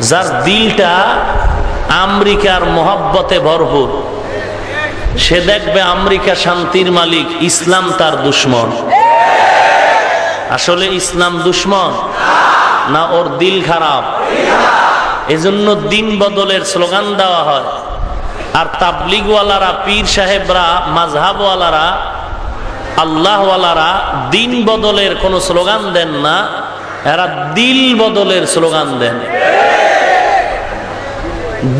যার দিলটা আমেরিকার মহাব্বতে ভরপুর। সে দেখবে আমেরিকা শান্তির মালিক, ইসলাম তার দুশ্মন। আসলে ইসলাম দুশ্মন, না ওর দিল খারাপ। এজন্য দিন বদলের স্লোগান দেওয়া হয়। আর তাবলিগওয়ালারা, পীর সাহেবরা মাঝহাবওয়ালারা আল্লাহওয়ালারা দিন বদলের কোনো স্লোগান দেন না, এরা দিল বদলের স্লোগান দেন।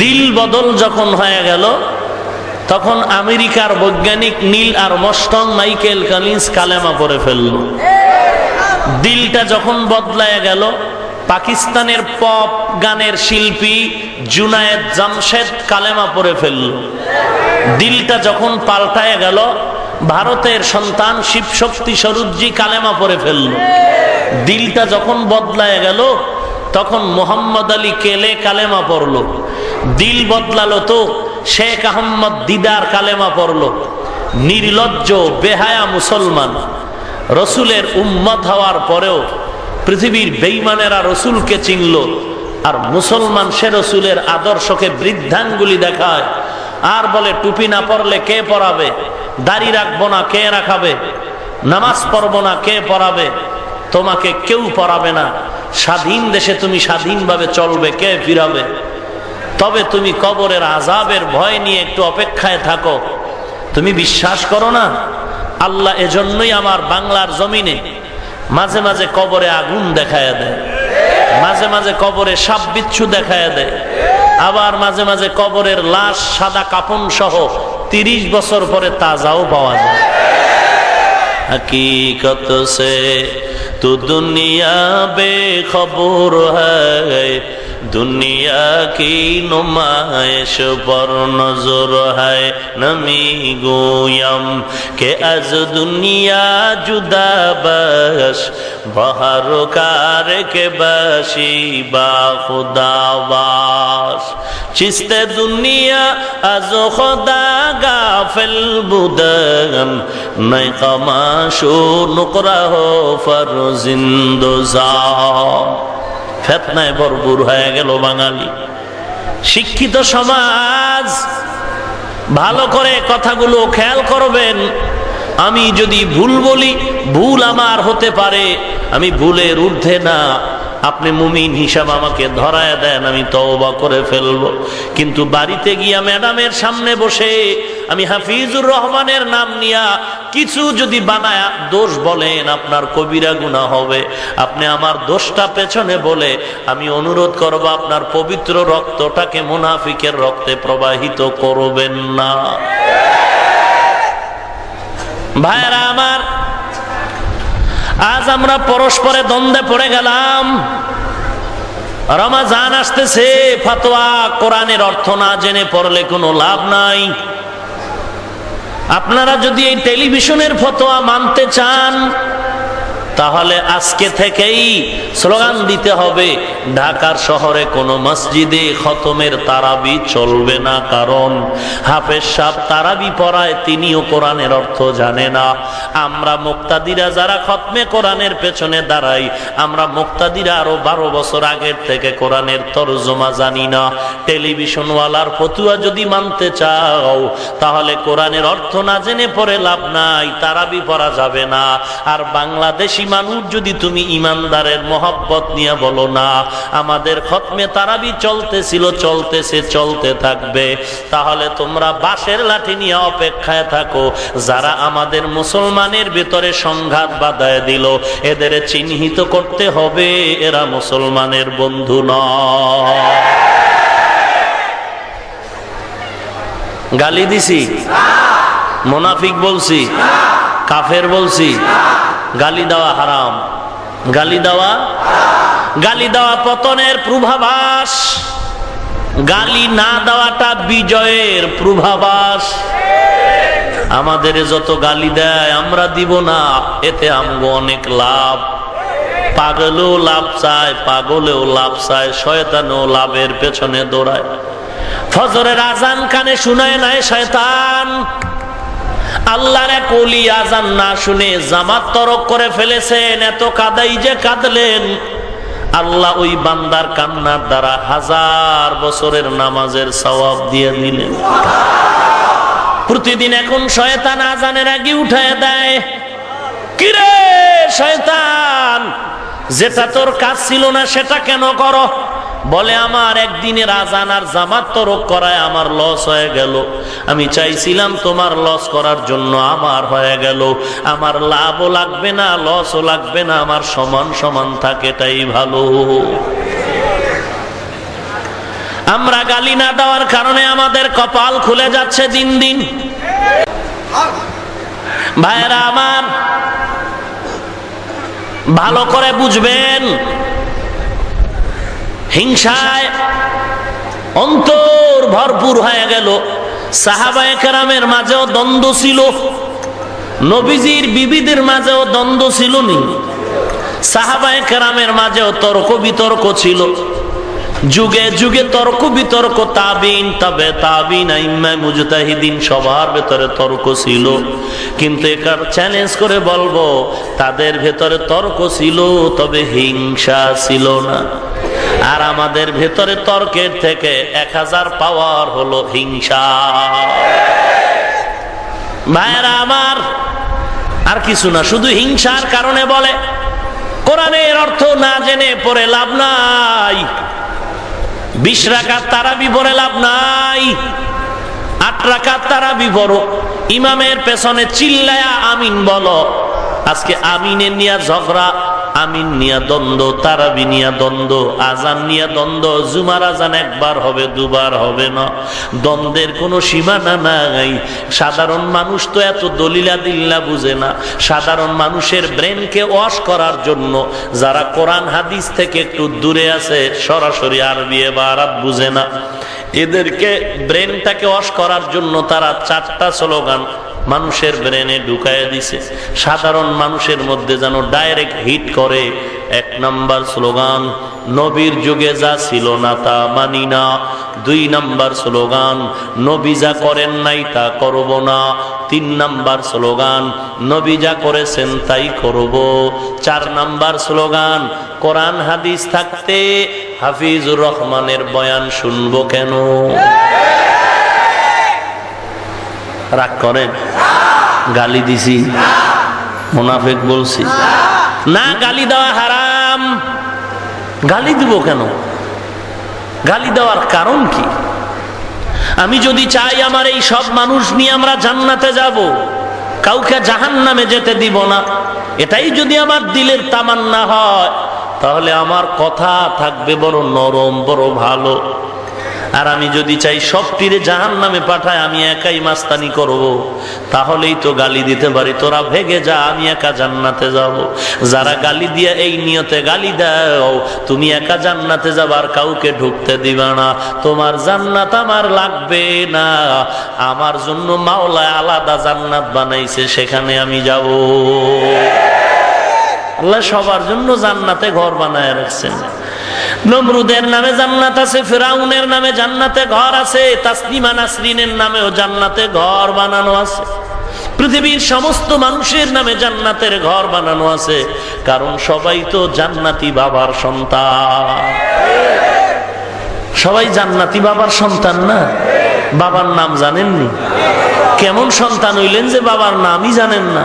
দিল বদল যখন হয়ে গেল, তখন আমেরিকার বৈজ্ঞানিক নীল আর মস্টং মাইকেল কালিন্স কালেমা পরে ফেলল। দিলটা যখন বদলায় গেল, পাকিস্তানের পপ গানের শিল্পী জুনায়েদ জামশেদ কালেমা পরে ফেলল। দিলটা যখন পাল্টায় গেল, ভারতের সন্তান শিব শক্তি স্বরূপজি কালেমা পরে ফেলল। দিলটা যখন বদলায় গেল, তখন মোহাম্মদ আলী কেলে কালেমা পড়ল। দিল বদলালো তো। শেখ আহম্মদ দিদার কালেমা পড়ল। নির্লজ্জ, বেহায়া মুসলমান। রসুলের উম্মত হওয়ার পরেও পৃথিবীর বেইমানেরা রসুলকে চিনল আর মুসলমান সে রসুলের আদর্শকে বৃদ্ধাঙ্গুলি দেখায়। আর বলে, টুপি না পরলে কে পরাবে? দাড়ি রাখব না, কে রাখাবে? নামাজ পড়ব না, কে পড়াবে তোমাকে কেউ পড়াবে না। স্বাধীন দেশে তুমি স্বাধীনভাবে চলবে, কে ফিরাবে? তবে তুমি কবরের আজাবের ভয় নিয়ে একটু অপেক্ষায় থাকো। তুমি বিশ্বাস করো না? আল্লাহ এজন্যই আমার বাংলার জমিনে মাঝে মাঝে কবরে আগুন দেখায় দেয়। মাঝে মাঝে কবরে সাপ বিচ্ছু দেখায় দেয়। আবার মাঝে মাঝে কবরের লাশ, সাদা কাপন সহ তিরিশ বছর পরে তাজাও পাওয়া যায়। হকীকত সে তু দুনিয়া বে খবর হয় দুনিয়া কি নুমায়শ পর নজর হায় নমি গোয়ম। কে আজ দুনিয়া জুদা বস, বহর কার কে বসি বা খুদাবাস চিস্তে দুনিয়া আজ খোদা গা ফেল বুদন, নাই কমাশু নুকরাহ ফরজিন্দো যা ফেতনায় ভরপুর হয়ে গেল বাঙালি। শিক্ষিত সমাজ, ভালো করে কথাগুলো খেয়াল করবেন। আমি যদি ভুল বলি, ভুল আমার হতে পারে, আমি ভুলের ঊর্ধ্বে না। আপনি মুমিন হিসাব আমাকে ধরায় দেন, আমি তওবা করে ফেলব। কিন্তু বাড়িতে গিয়া ম্যাডামের সামনে বসে আমি হাফিজুর রহমানের নাম নিয়া কিছু যদি বানায় দোষ বলেন, আপনার কবিরা গুণা হবে। আপনি আমার দোষটা পেছনে বলে আমি অনুরোধ করব, আপনার পবিত্র রক্তটাকে মুনাফিকের রক্তে প্রবাহিত করবেন না। ভাইরা আমার, আজ আমরা পরস্পরে দ্বন্দ্বে পড়ে গেলাম। রমাজান আসতেছে, ফাতোয়া কোরআনের অর্থ না জেনে পড়লে কোনো লাভ নাই। আপনারা যদি এই টেলিভিশনের ফতোয়া মানতে চান তাহলে আজকে থেকেই স্লোগান দিতে হবে, ঢাকার শহরে কোনো মসজিদে খতমের তারাবি চলবে না, কারণ হাফেজ সাহ তারাবি পড়ায় তিনিও কোরআনের অর্থ জানে না। আমরা মুক্তাদিরা যারা খতমে কোরআনের পেছনে দাঁড়াই, আমরা মুক্তাদিরা আরও বারো বছর আগের থেকে কোরআনের তরজমা জানি না। টেলিভিশনওয়ালার ফতুয়া যদি মানতে চাও, তাহলে কোরআনের অর্থ না জেনে পড়ে লাভ নাই, তারাবি পড়া যাবে না। আর বাংলাদেশি মানুষ যদি তুমি ইমানদারের মহব্বত নিয়ে বলো না, আমাদের খতমে তারাবি চলতেছিল, চলতেছে, চলতে থাকবে। তাহলে তোমরা বাঁশের লাঠি নিয়ে অপেক্ষায় থাকো, যারা আমাদের মুসলমানের ভিতরে সংঘাত বাধায় দিল, এদের চিহ্নিত করতে হবে, এরা মুসলমানের বন্ধু নয়। গালি দিছি? মোনাফিক বলছি? কাফের বলছি? গালি দেওয়া হারাম। গালি দেওয়া গালি দেওয়া পতনের পূর্বাভাস। গালি না দেওয়াটা বিজয়ের পূর্বাভাস। আমাদের যত গালি দেয়, আমরা দিব না। এতে আমগো অনেক লাভ। পাগলেও লাভ চায়, পাগলেও লাভ চায়, শয়তানেও লাভের পেছনে দৌড়ায়। ফজরের আজান কানে শুনায় নাই শয়তান। আল্লাহর এক অলি আজান না শুনে জামাত তরক করে ফেলেছেন। এত কাদাই যে কাঁদলেন। আল্লাহ ওই বান্দার কান্নার দ্বারা হাজার বছরের নামাজের সওয়াব দিয়ে দিলেন। প্রতিদিন এখন শয়তান আজানের আগে উঠায় দেয়। কিরে শয়তান, যেটা তোর কাজ ছিল না সেটা কেন করো? বলে, আমার একদিনের রাজান আর জামাত তরক করায় আমার লস হয়ে গেল। আমি চাইছিলাম তোমার লস করার জন্য আমার হয়ে গেল। আমার লাভও লাগবে না, লসও লাগবে না, আমার সমান সমান থাকে তাই ভালো। আমরা গালি না দেওয়ার কারণে আমাদের কপাল খুলে যাচ্ছে দিন দিন। ভাইরা আমার, ভালো করে বুঝবেন। হিংসায় অন্তর ভরপুর হয়ে গেল। সাহাবায় কেরামের মাঝেও দ্বন্দ্ব ছিল। নবীজির বিবিদের মাঝেও দ্বন্দ্ব ছিল নি সাহাবায়ে কেরামের মাঝেও তর্ক বিতর্ক ছিল। যুগে যুগে তর্ক বিতর্ক, তাবিন, তবে, তাবিন মুজতাহিদিন সবার ভেতরে তর্ক ছিল। কিন্তু একার চ্যালেঞ্জ করে বলব, তাদের ভেতরে তর্ক ছিল, তবে হিংসা ছিল না। আর আমাদের ভেতরে তর্কের থেকে এক হাজার পাওয়ার হলো হিংসা। ভাইয়েরা আমার, আর কিছু না, শুধু হিংসার কারণে বলে। কোরআনের অর্থ না জেনে পড়ে লাভ নাই। বিশ রাকাত তারাবি পড়ে লাভ নাই। আট রাকাত তারাবি পড়ো। ইমামের পেছনে চিল্লায়া আমিন বলো। আজকে আমিনের নিয়া ঝগড়া। আমিন নিয়া দ্বন্দ্ব, তারাবি নিয়া দ্বন্দ্ব, আজান নিয়া দ্বন্দ্ব, জুমার আজান একবার হবে, দুবার হবে না। দ্বন্দ্বের কোনো সীমানা নাই। সাধারণ মানুষ তো এত দলিলা দিল্লা বুঝে না। সাধারণ মানুষের ব্রেনকে ওয়াশ করার জন্য যারা কোরআন হাদিস থেকে একটু দূরে আছে, সরাসরি আরবি আরব বুঝে না। এদেরকে ব্রেনটাকে ওয়াশ করার জন্য তারা চারটা স্লোগান মানুষের ব্রেনে ঢুকায় দিছে। সাধারণ মানুষের মধ্যে যেন ডাইরেক্ট হিট করে। এক নাম্বার স্লোগান, নবীর যুগে যা ছিল না তা মানি না। দুই নাম্বার স্লোগান, নবী যা করেন নাই তা করব না। তিন নাম্বার স্লোগান, নবী যা করেছেন তাই করব। চার নাম্বার স্লোগান, কোরআন হাদিস থাকতে হাফিজুর রহমানের বয়ান শুনব কেন? রাগ করেন। গালি দিছি। মুনাফেক বলছি। না, গালি দেওয়া হারাম। গালি দিব কেন? গালি দেওয়ার কারণ কি? আমি যদি চাই আমার এই সব মানুষ নিয়ে আমরা জান্নাতে যাব, কাউকে জাহান নামে যেতে দিব না। এটাই যদি আমার দিলের তামান্না হয়, তাহলে আমার কথা থাকবে বড় নরম, বড় ভালো। আর আমি যদি চাই সব তীরে জাহান নামে পাঠায়, আমি একাই মাস্তানি করব। তাহলেই তো গালি দিতে পারি। তোরা ভেগে যা, আমি একা জান্নাতে যাব। যারা গালি দিয়ে এই নিয়তে গালি দাও, তুমি একা জান্নাতে যাবার কাউকে ঢুকতে দিবা না। তোমার জান্নাত আমার লাগবে না। আমার জন্য মাওলায় আলাদা জান্নাত বানাইছে, সেখানে আমি যাব। আল্লাহ সবার জন্য জান্নাতে ঘর বানায় রাখছেন। নমরুদের নামে জান্নাত আছে, ফেরাউনের নামে জান্নাতে ঘর আছে, তাসলিমা নাসরিনের নামেও জান্নাতে ঘর বানানো আছে। পৃথিবীর সমস্ত মানুষের নামে জান্নাতের ঘর বানানো আছে, কারণ সবাই তো জান্নাতি বাবার সন্তান। সবাই জান্নাতি বাবার সন্তান না? বাবার নাম জানেননি? কেমন সন্তান হইলেন যে বাবার নামই জানেন না?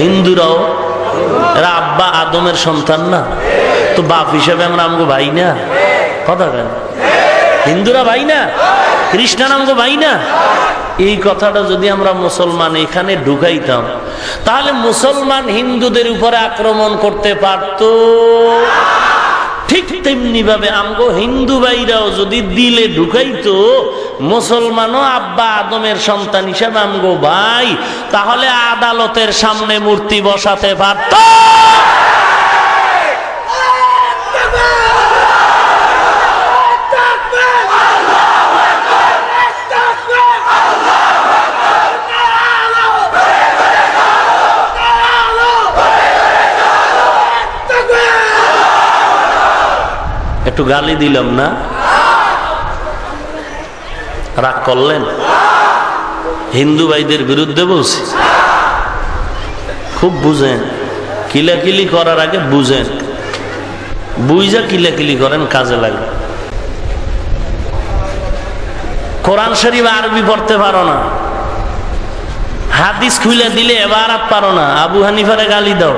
হিন্দুরাও আব্বা আদমের সন্তান না? তো বাপ হিসেবে আমরা আমগো ভাই না? কথা কেন? হিন্দুরা ভাই না? খ্রিস্টান আমগো ভাই না? এই কথাটা যদি আমরা মুসলমান এখানে ঢুকাইতাম, তাহলে মুসলমান হিন্দুদের উপরে আক্রমণ করতে পারত। ঠিক তেমনি ভাবে আমগো হিন্দু ভাইরাও যদি দিলে ঢুকাইতো, মুসলমানও আব্বা আদমের সন্তান হিসেবে আমগো ভাই, তাহলে আদালতের সামনে মূর্তি বসাতে পারত। একটু গালি দিলাম না? রাগ করলেন? হিন্দু ভাইদের বিরুদ্ধে বলছি। খুব বুঝেন, কিলাকিলি করার আগে বুঝেন। বুঝা কিলাকিলি করেন, কাজে লাগে। কোরআন শরীফ আরবি পড়তে পারো না। হাদিস খুলে দিলে এবার আর পারো না। আবু হানিফারে গালি দাও।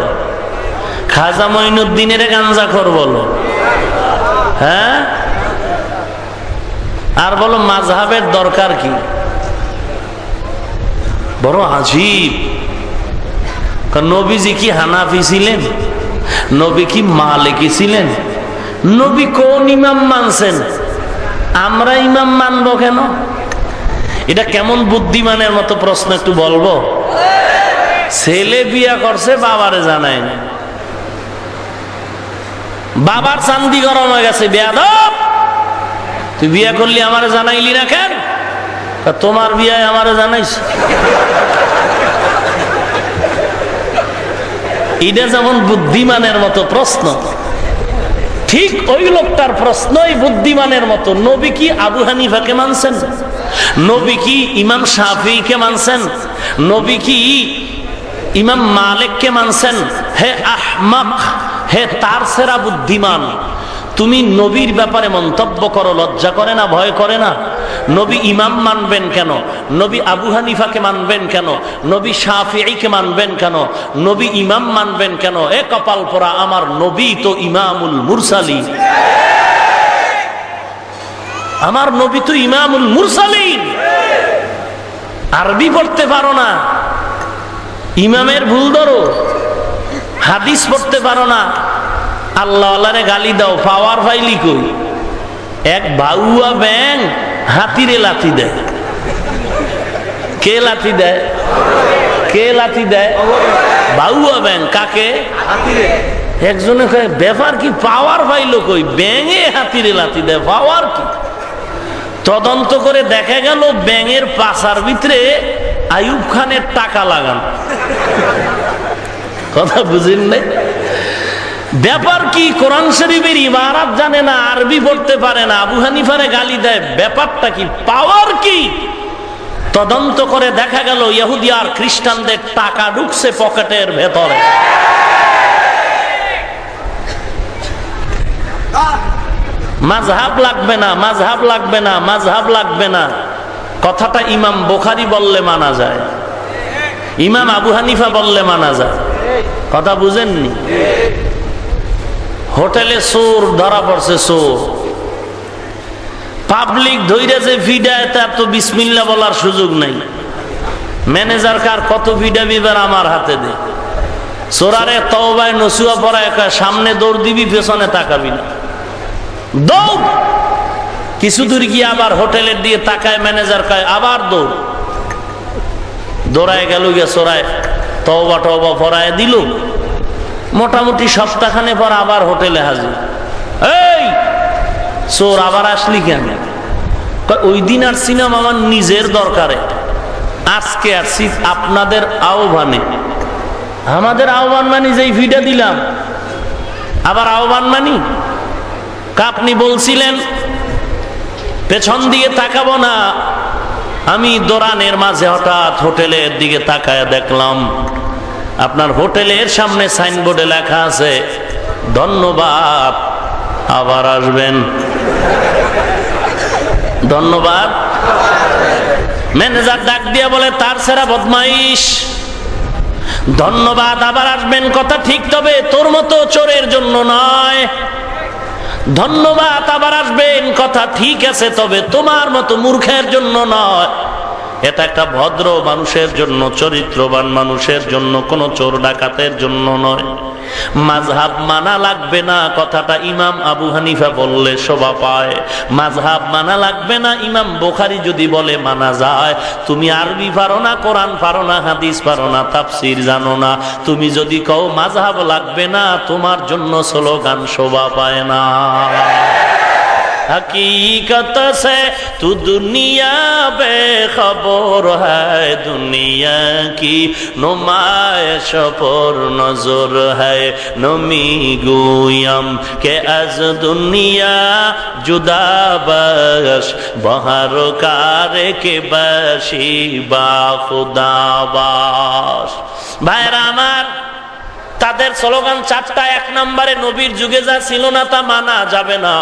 খাজা মঈনুদ্দিনের গাঞ্জা খর বলো। হ্যাঁ? আর বলো, মাঝহাবের দরকার কি? বড় আজীব। নবীজি কি হানাফি ছিলেন? নবী কি মালিকি ছিলেন? নবী কোন ইমাম মানছেন? আমরা ইমাম মানবো কেন? এটা কেমন বুদ্ধিমানের মতো প্রশ্ন একটু বলব? ছেলে বিয়া করছে, বাবারে জানায় না। বাবার চান্দি গরম হয়ে গেছে, বেয়াদব। তুই বিয়া করলি আমারে জানাইলি না কেন? তোমার বিয়ায় আমারে জানাইছ। এটা যেমন বুদ্ধিমানের মতো প্রশ্ন, ঠিক ওই লোকটার প্রশ্নই বুদ্ধিমানের মতো। নবী কি আবু হানিফাকে মানছেন? নবী কি ইমাম শাফিকে মানছেন? নবী কি ইমাম মালিককে মানছেন? হে আহমাক হে তার সেরা বুদ্ধিমান, তুমি নবীর ব্যাপারে মন্তব্য করো, লজ্জা করে না, ভয় করে না? নবী ইমাম মানবেন কেন? নবী আবু হানিফাকে মানবেন কেন? নবী শাফিকে মানবেন কেন? নবী ইমাম মানবেন কেন? এ কপাল পরা আমার নবী তো ইমামুল মুরসালি আমার নবী তো ইমামুল মুরসালিন। আরবি পড়তে পারো না। ইমামের ভুল ধরো। হাদিস পড়তে পারো না। আল্লাহ আল্লাহরে গালি দাও পাওয়ার ফাইলি কই? এক বাউয়া ব্যাং হাতিরে লাথি দেয়। কে লাথি দেয়? কে লাথি দেয়? বাউয়া ব্যাং কাকে? একজনে কয় ব্যাপার কি পাওয়ার পাইলো কই? ব্যাঙে হাতিরে লাথি দেয় পাওয়ার কি? তদন্ত করে দেখা গেল ব্যাঙের পাশার ভিতরে আইয়ুব খানের টাকা লাগান। কথা বুঝেন নাই? ব্যাপার কি, কোরআন শরীফের ইমারাত জানে না, আরবি পড়তে পারে না, আবু হানিফারে গালি দেয়, ব্যাপারটা কি? পাওয়ার কি? তদন্ত করে দেখা গেল, ইহুদি আর খ্রিস্টানদের টাকা ঢুকছে পকেটের ভেতরে। মাঝহাব লাগবে না, মাঝহাব লাগবে না, মাঝহাব লাগবে না। কথাটা ইমাম বোখারি বললে মানা যায়। ইমাম আবু হানিফা বললে মানা যায়। কথা বুঝেননি? হোটেলে চোর, ধরা পড়ছে চোর। পাবলিক ধৈর্য যে ভিডায় তার তো বিসমিল্লা বলার সুযোগ নেই। ম্যানেজার কার কত ভিডা বিবার আমার হাতে দে। সোরারে তওবায় নসুয়া পড়া একা সামনে দৌড় দিবি, পেছনে তাকাবি না। দৌড়! কিছু দূর গিয়ে আবার হোটেলের দিয়ে তাকায়, ম্যানেজার কায়, আবার দৌড়। দৌড়ায় গেল গিয়ে চোরায় তওবা টবা পড়ায় দিল। মোটামুটি সপ্তাহখানে পর আবার হোটেলে হাজির। এই, চোর আবার আসলি কেন? ওই দিন আসছিলাম আমার নিজের দরকারে। আজকে আসছি আপনাদের আহ্বানে। আমাদের আহ্বান মানি যেই ভিডা দিলাম। আবার আহ্বান মানি? আপনি বলছিলেন, পেছন দিয়ে তাকাবো না। আমি দোরানের মাঝে হঠাৎ হোটেলের দিকে তাকায় দেখলাম, আপনার হোটেলের সামনে সাইনবোর্ডে লেখা আছে, ধন্যবাদ, আবার আসবেন। ধন্যবাদ। ম্যানেজার ডাক দিয়ে বলে, তার সেরা বদমাইশ। ধন্যবাদ, আবার আসবেন, কথা ঠিক তবে তোর মতো চোরের জন্য নয়। ধন্যবাদ আবার আসবেন কথা ঠিক আছে তবে তোমার মতো মূর্খের জন্য নয়। এটা একটা ভদ্র মানুষের জন্য, চরিত্রবান মানুষের জন্য, কোন চোর ডাকাতের জন্য নয়। মাঝহাব মানা লাগবে না, কথাটা ইমাম আবু হানিফা বললে শোভা পায়। মাঝহাব মানা লাগবে না, ইমাম বোখারি যদি বলে মানা যায়। তুমি আরবি পারো না, কোরআন পারো না, হাদিস পারো না, তাফসির জানো না। তুমি যদি কও মাঝহাব লাগবে না, তোমার জন্য স্লোগান শোভা পায় না। हकीकत से तू दुनिया बेखबर है दुनिया की नुमाइश पर नजर है नमी गुयम के अज दुनिया जुदा बश बहर कार के बशी बा खुदा बाश ভাইরা আমার তাদের স্লোগান চারটা, এক নম্বরে নবীর যুগে যা ছিল না তা মানা যাবে না।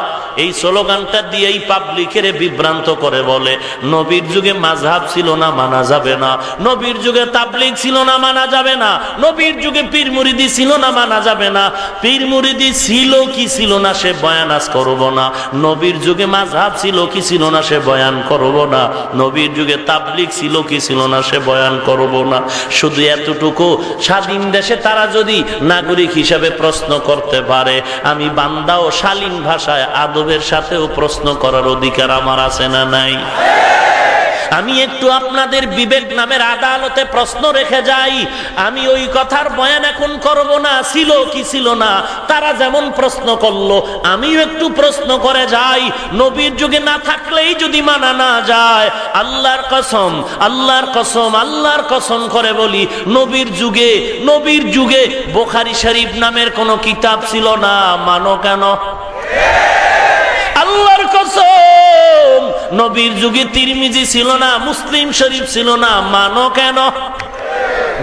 এই স্লোগানটা দিয়েই পাবলিকের বিভ্রান্ত করে বলে, নবীর যুগে মাঝহাব ছিল না, মানা যাবে না। নবীর যুগে তাবলিক ছিল না, মানা যাবে না। নবীর যুগে পীর মুরিদি ছিল না, মানা যাবে না। পীর মুরিদি ছিল কি ছিল না, সে বয়ান আজ করব না। নবীর যুগে মাঝহাব ছিল কি ছিল না, সে বয়ান করব না। নবীর যুগে তাবলিক ছিল কি ছিল না, সে বয়ান করব না। শুধু এতটুকু, স্বাধীন দেশে তারা যদি নাগরিক হিসাবে প্রশ্ন করতে পারে। আমি বান্দা ও শালীন ভাষায় আদবের সাথেও প্রশ্ন করার অধিকার আমার আছে না নাই? আমি একটু আপনাদের বিবেক নামের আদালতে প্রশ্ন রেখে যাই। আমি ওই কথার বয়ান এখন করব না, ছিল কি ছিল না, তারা যেমন প্রশ্ন করল, আমিও একটু প্রশ্ন করে যাই। নবীর যুগে না থাকলেই যদি মানা না যায়, আল্লাহর কসম আল্লাহর কসম আল্লাহর কসম করে বলি, নবীর যুগে নবীর যুগে বোখারি শরীফ নামের কোনো কিতাব ছিল না, মানো কেন? আল্লাহর কসম। নবীর যুগে তিরমিজি ছিল না, মুসলিম শরীফ ছিল না। মানো কেন?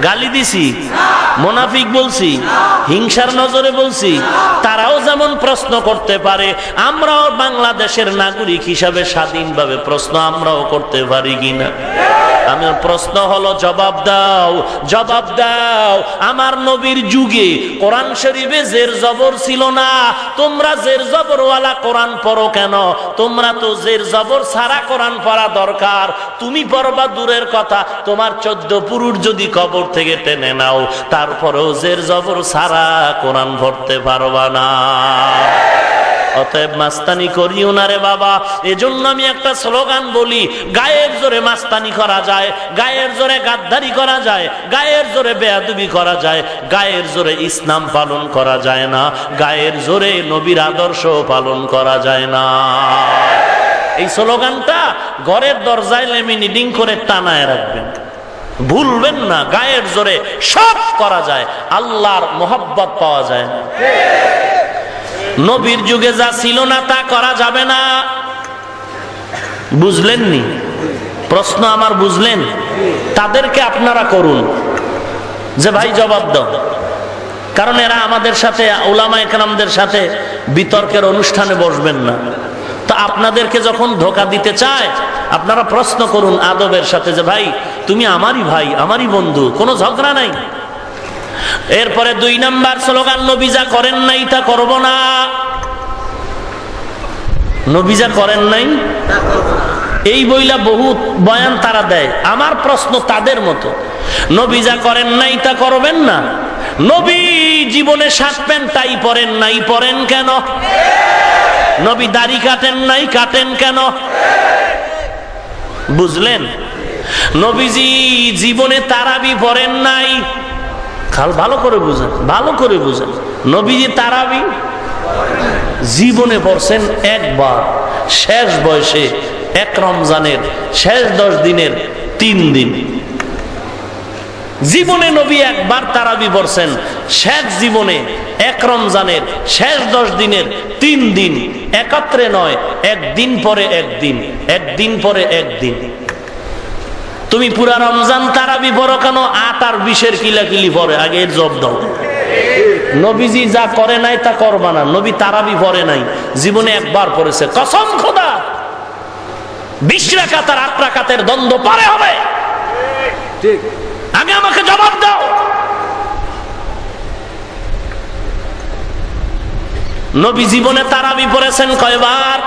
গালি দিছি। মোনাফিক বলছি। হিংসার নজরে বলছি। তারাও যেমন প্রশ্ন করতে পারে, আমরাও বাংলাদেশের নাগরিক হিসাবে স্বাধীনভাবে প্রশ্ন আমরাও করতে পারি কিনা? আমার প্রশ্ন হলো, জবাব দাও জবাব দাও। আমার নবীর যুগে কোরআন শরীফে জের জবর ছিল না। তোমরা জের জবরওয়ালা কোরআন পড়ো কেন? তোমরা তো জের জবর সারা কোরআন পড়া দরকার। তুমি পড়বা দূরের কথা, তোমার চোদ্দ পুরুষ যদি কবর থেকে টেনে নাও, তারপরেও জের জবর সারা কোরআন পড়তে পারবা না। অতএব মাস্তানি করিও না রে বাবা। এজন্য আমি একটা স্লোগান বলি, গায়ের জোরে মাস্তানি করা যায়, গায়ের জোরে গাদ্দারি করা যায়, গায়ের জোরে বেয়াদুবি করা যায়, গায়ের জোরে ইসলাম পালন করা যায় না, গায়ের জোরে নবীর আদর্শ পালন করা যায় না। এই স্লোগানটা ঘরের দরজায় লেমিনিডিং করে টানায় রাখবেন। ভুলবেন না, গায়ের জোরে সব করা যায়, আল্লাহর মোহাব্বত পাওয়া যায় না। নবীর যুগে যা ছিল না, তা করা যাবে না। বুঝলেননি? প্রশ্ন আমার, বুঝলেন? তাদেরকে আপনারা করুন। যে ভাই, জবাব দাও। কারণ এরা আমাদের সাথে ওলামা একরামদের সাথে বিতর্কের অনুষ্ঠানে বসবেন না। তো আপনাদেরকে যখন ধোকা দিতে চায়, আপনারা প্রশ্ন করুন আদবের সাথে যে, ভাই, তুমি আমারই ভাই, আমারই বন্ধু, কোনো ঝগড়া নাই? এরপরে দুই নাম্বার স্লোগান নবীজা করেন নাই তা করব না। নবীজা করেন নাই, এই বইলা বহুত বয়ান তারা দেয়। আমার প্রশ্ন তাদের মতো নবীজা করেন নাই তা করবেন না? নবী জীবনে প্যান্ট টাই পরেন নাই পরেন কেন? নবী দাড়ি কাটেন নাই, কাটেন কেন? বুঝলেন? নবীজি জীবনে তারাবি পরেন নাই খাল ভালো করে বুঝেন, ভালো করে বুঝেন। নবীজি তারাবি জীবনে পড়ছেন একবার, শেষ বয়সে, এক রমজানের, শেষ দশ দিনের, তিন দিন। জীবনে নবী একবার তারাবি পড়ছেন, শেষ জীবনে এক রমজানের, শেষ দশ দিনের, তিন দিন। একত্রে নয়, একদিন পরে একদিন একদিন পরে একদিন। তুমি পুরা রমজান তারাবি পড়ো কেন? আট আর বিশের কিলাকিলি পরে আগে এর জব দাও। নবীজি যা করে নাই তা করবা না। নবী তারাবি পরে নাই জীবনে একবার পড়েছে। কসম খোদা! বিশ রাকাত আর আট রাকাতের দ্বন্দ্ব পারে হবে। ঠিক। আগে আমাকে জবাব দাও। নবী জীবনে তারাবি পড়েছেন কয়বার?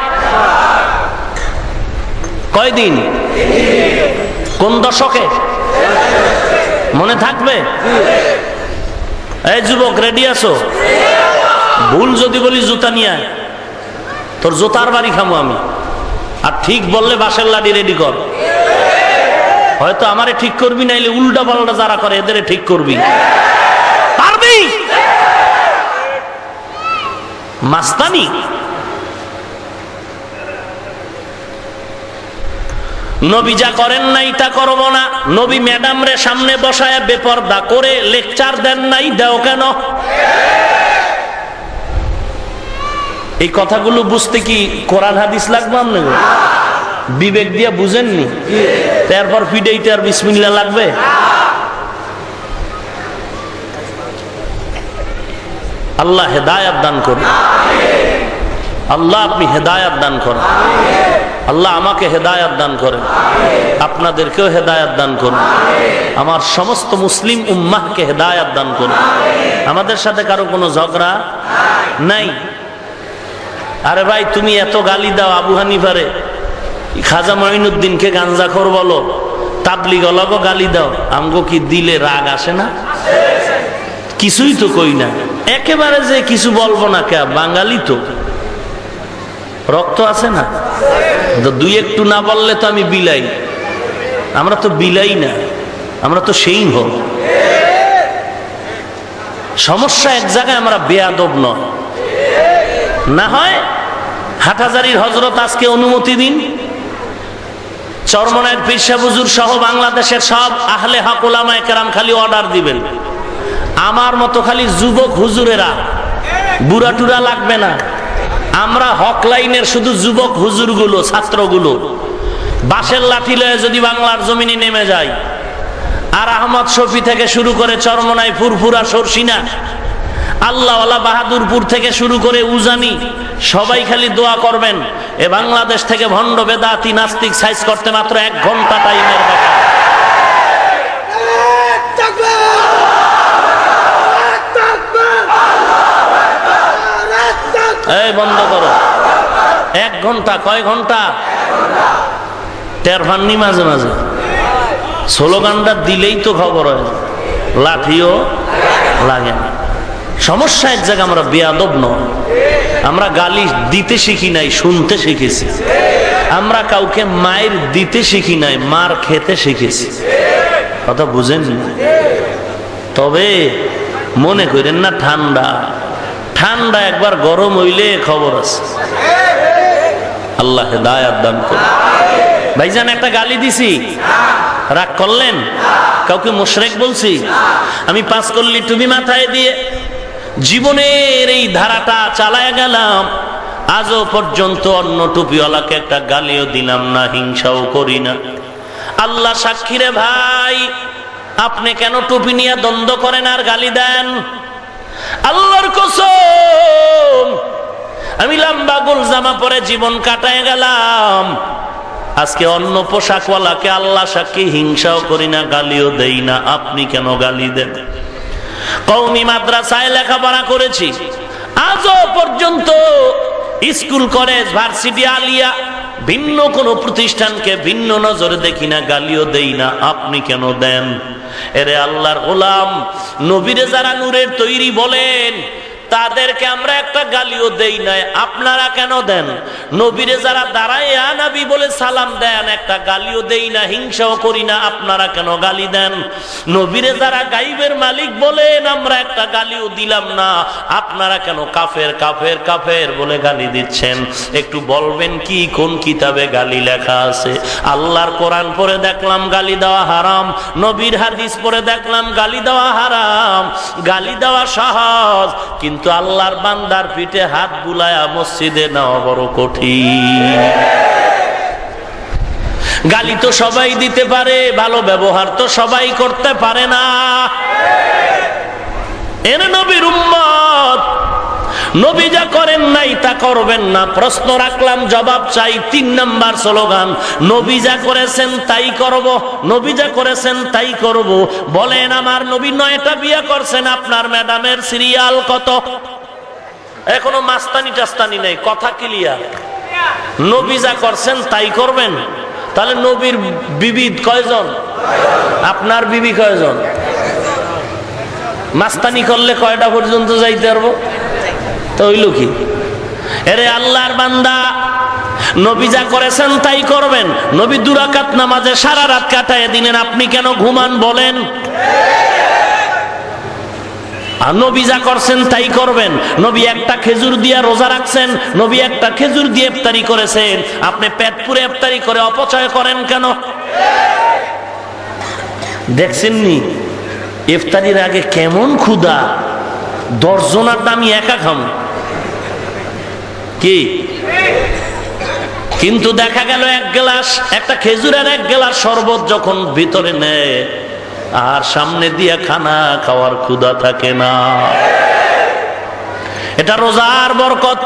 কয়দিন? কোন দশকে? মনে থাকবে? এই যুবক রেডি আছো? ভুল যদি বলি, জুতা নিয়ে তোর জুতার বাড়ি খামো আমি। আর ঠিক বললে বাসের লাডি রেডি কর। হয়তো আমারে ঠিক করবি, নাইলে উল্টা পাল্টা যারা করে, এদের ঠিক করবি। পারবি? মাস্তানি? নবী যা করেন নাই তা করব না। নবী ম্যাডাম রে সামনে বসায় বেপর্দা করে লেকচার দেন নাই, দেও কেন? এই কথাগুলো বুঝতে কি কোরআন হাদিস লাগবে আপনাকে বিবেক দিয়ে বুঝেননি? তারপর ফিডেইতে আর বিসমিল্লা লাগবে? আল্লাহ হেদায়াত দান করুন। আল্লাহ আপনি হেদায়াত দান করেন। আল্লাহ আমাকে হেদায়াত দান করেন। আপনাদেরকেও হেদায়াত দান করুন। আমার সমস্ত মুসলিম উম্মাহকে হেদায়াত দান করুন। আমাদের সাথে কারও কোনো ঝগড়া নাই? আরে ভাই, তুমি এত গালি দাও আবু হানিফারে। খাজা মঈনুদ্দিনকে গাঞ্জাখোর বলো। তাবলি গলাগো গালি দাও। আমগো কি দিলে রাগ আসে না? কিছুই তো কই না। একেবারে যে কিছু বলব না কে? বাঙালি তো। রক্ত আছে না? দুই একটু না বললে তো আমি বিলাই। আমরা তো বিলাই না, আমরা তো সেই হোক সমস্যা এক জায়গায় আমরা বেয়াদব নয়। না হয় হাটাজারির হজরত আজকে অনুমতি দিন। চরমনের পীরসা বুজুর সহ বাংলাদেশের সব আহলে হাকুলামা একরাম খালি অর্ডার দিবেন। আমার মতো খালি যুবক হুজুরেরা বুড়া টুরা লাগবে না। আমরা হক লাইনের শুধু যুবক হুজুরগুলো, ছাত্রগুলো। বাঁশের লাঠি লয়ে যদি বাংলার জমিনে নেমে যায় আর আহমদ শফি থেকে শুরু করে চরমনাই, ফুরফুরা, সরসিনা, আল্লাহওয়ালা বাহাদুরপুর থেকে শুরু করে উজানি, সবাই খালি দোয়া করবেন, এ বাংলাদেশ থেকে ভণ্ড, বেদাতি, নাস্তিক, সাইজ করতে মাত্র এক ঘণ্টা টাইমের ব্যাপার। এই বন্ধ করো। এক ঘণ্টা, কয় ঘণ্টা? টের ভান্নি মাঝে মাঝে। স্লোগানটা দিলেই তো খবর হয়। লাঠিও লাগে না। সমস্যা এক জায়গায় আমরা বেয়াদব নয়। আমরা গালি দিতে শিখি নাই, শুনতে শিখেছি। আমরা কাউকে মায়ের দিতে শিখি নাই, মার খেতে শিখেছি। কথা বুঝেন তবে মনে করেন না ঠান্ডা। ঠান্ডা একবার গরম হইলে খবর আছে। আল্লাহ হেদায়াত দান করুন। ভাইজান, একটা গালি দিছি। রাগ করলেন? কাউকে মোশরেক বলছি? আমি পাস করলি টুবি মাথায় দিয়ে। জীবনের এই ধারাটা চালায় গেলাম। আজও পর্যন্ত অন্য টুপিওয়ালাকে একটা গালিও দিলাম না, হিংসাও করি না। আল্লাহ সাক্ষীরে ভাই, আপনি কেন টুপি নিয়ে দ্বন্দ্ব করেন আর গালি দেন? আল্লাহর কসম। আমি লম্বা গোল জামা পরে জীবন কাটায় গেলাম। আজকে অন্য পোশাকওয়ালাকে আল্লাহ সাক্ষী হিংসাও করি না, গালিও দেই না। আপনি কেন গালি দেন? কৌমি মাদ্রাসায় লেখাপড়া করেছি। আজও পর্যন্ত স্কুল, কলেজ, ভার্সিটি, আলিয়া ভিন্ন কোন প্রতিষ্ঠানকে ভিন্ন নজরে দেখি না, গালিও দেই না। আপনি কেন দেন? এরে আল্লাহর গোলাম নবীরে যারা নূরের তৈরি বলেন তাদেরকে আমরা একটা গালিও দেই নাই। আপনারা কেন দেন? নবীরে যারা দাঁড়ায় নাবি বলে সালাম দেন, একটা গালিও দেই না, হিংসাও করি না, আপনারা কেন গালি দেন? নবীরে যারা গাইবের মালিক বলেন আমরা একটা গালিও দিলাম না। আপনারা কেন কাফের কাফের কাফের বলে গালি দিচ্ছেন? একটু বলবেন কি, কোন কিতাবে গালি লেখা আছে? আল্লাহর কোরআন পরে দেখলাম গালি দেওয়া হারাম। নবীর হাদিস পরে দেখলাম গালি দেওয়া হারাম। গালি দেওয়া সহজ, কিন্তু আল্লাহর বান্দার পিঠে হাত বুলায়া মসজিদে নেওয়া বড় কঠিন। গালি তো সবাই দিতে পারে, ভালো ব্যবহার তো সবাই করতে পারে না। এর নবীর উম্মত নবী যা করেন নাই তা করবেন না। প্রশ্ন রাখলাম, জবাব চাই, তিন নাম্বার স্লোগান, নবী যা করেছেন তাই করব, নবী যা করেছেন তাই করব। বলেন, আমার নবী নয়টা বিয়ে করছেন, আপনার ম্যাডামের সিরিয়াল কত? এখনও মাস্তানি টাস্তানি নেই, কথা ক্লিয়ার নবী যা করছেন তাই করবেন? তাহলে নবীর বিবি কয়জন? আপনার বিবি কয়জন? মাস্তানি করলে কয়টা পর্যন্ত যাইতে পারব? তো হইল কি? এরে আল্লাহর বান্দা, নবী যা করেছেন তাই করবেন। নবী দুরাকাত নামাজে সারা রাত কাটায় দিলেন, আপনি কেন ঘুমান বলেন? নবী যা করছেন তাই করবেন। নবী একটা খেজুর দিয়ে রোজা রাখছেন, নবী একটা খেজুর দিয়ে ইফতারি করেছেন। আপনি পেট পুরে ইফতারি করে অপচয় করেন কেন? দেখছেননি? ইফতারির আগে কেমন ক্ষুদা দশজনার দামি একা খাম। কি? কিন্তু দেখা গেল এক গ্লাস, একটা খেজুরের এক গ্লাস শরবত যখন ভিতরে নেয়, আর সামনে দিয়ে খানা খাওয়ার ক্ষুদা থাকে না। এটা রোজার বরকত।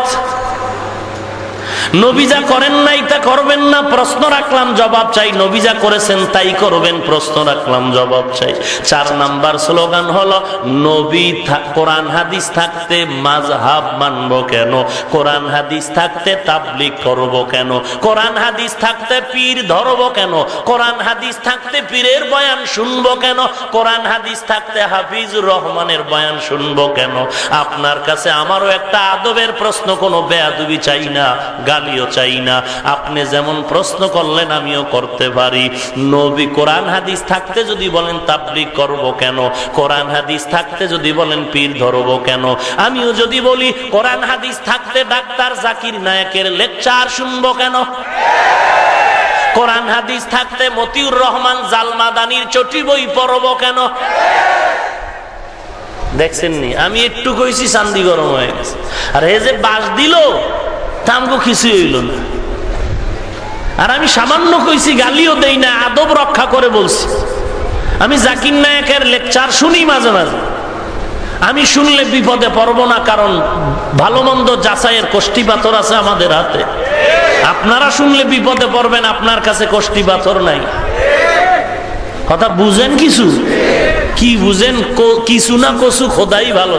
নবীজা করেন নাই তা করবেন না, প্রশ্ন রাখলাম, জবাব চাই। নবীজা করেছেন তাই করবেন, প্রশ্ন রাখলাম, জবাব চাই। চার নাম্বার স্লোগান হলো, নবী কোরআন হাদিস থাকতে মাযহাব মানব কেন? কোরআন হাদিস থাকতে তাবলিগ করব কেন? কোরআন হাদিস থাকতে পীর ধরব কেন? কোরআন হাদিস থাকতে পীরের বয়ান শুনব কেন? কোরআন হাদিস থাকতে হাফিজুর রহমানের বয়ান শুনব কেন? আপনার কাছে আমারও একটা আদবের প্রশ্ন, কোনো বেয়াদবি চাই না। গালিও চাই না। আপনি যেমন প্রশ্ন করলেন, আমিও করতে পারি। নবী কোরআন হাদিস থাকতে যদি বলেন, তাবলিগ করব কেন? কোরআন হাদিস থাকতে যদি বলেন, পীর ধরব কেন? আমিও যদি বলি, কোরআন হাদিস থাকতে ডাক্তার জাকির নায়কের লেকচার শুনব কেন? কোরআন হাদিস থাকতে মতিউর রহমান জালমাদানির চটি বই পড়ব কেন? দেখছেন নি আমি একটু কইছি, চান্দি গরম হয়ে গেছে। আর এ যে বাস দিল তা আমাকে কিছু হইল না। আর আমি সামান্য কইছি, গালিও দেই না, আদব রক্ষা করে বলছি। আমি জাকির নায়কের লেকচার শুনি মাঝে মাঝে। আমি শুনলে বিপদে পড়ব না, কারণ ভালো মন্দ যাচাইয়ের কষ্টি পাথর আছে আমাদের হাতে। আপনারা শুনলে বিপদে পড়বেন, আপনার কাছে কষ্টি পাথর নাই। কথা বুঝেন কিছু? কি বুঝেন? কিছু না কসু, খোদাই ভালো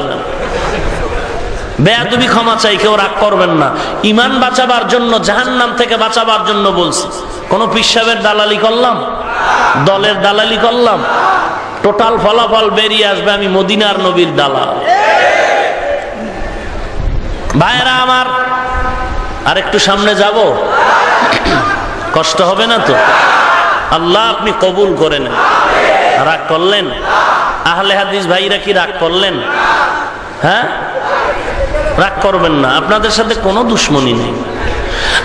জান বেয়াদবি ক্ষমা চাই, কেউ রাগ করবেন না। ইমান বাঁচাবার জন্য, জাহান্নাম থেকে বাঁচাবার জন্য বলছি। কোন পিসাবের দালালি করলাম? দলের দালালি করলাম? টোটাল ফলাফল বেরিয়ে আসবে আমি মদিনার নবীর দালাল। ভাইরা আমার আর একটু সামনে যাব? কষ্ট হবে না তো? আল্লাহ আপনি কবুল করে নেন রাগ করলেন? আহলে হাদিস ভাইরা কি রাগ করলেন? হ্যাঁ? রাগ করবেন না, আপনাদের সাথে কোনো দুশ্মনী নেই।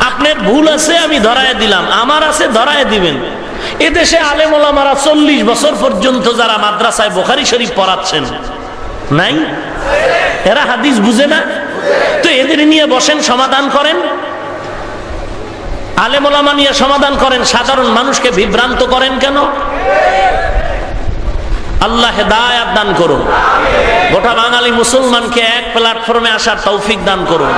আপনার ভুল আছে, আমি ধরায় দিলাম, আমার আছে, ধরায় দিবেন। এদেশে আলেমোলামারা চল্লিশ বছর পর্যন্ত যারা মাদ্রাসায় বোখারি শরীফ পড়াচ্ছেন, নাই? এরা হাদিস বুঝে না? তো এদের নিয়ে বসেন, সমাধান করেন। আলেমোলামা নিয়ে সমাধান করেন, সাধারণ মানুষকে বিভ্রান্ত করেন কেন? আল্লাহ হেদায়াত দান করুন। গোটা বাঙালি মুসলমানকে এক প্ল্যাটফর্মে আসার তৌফিক দান করুন।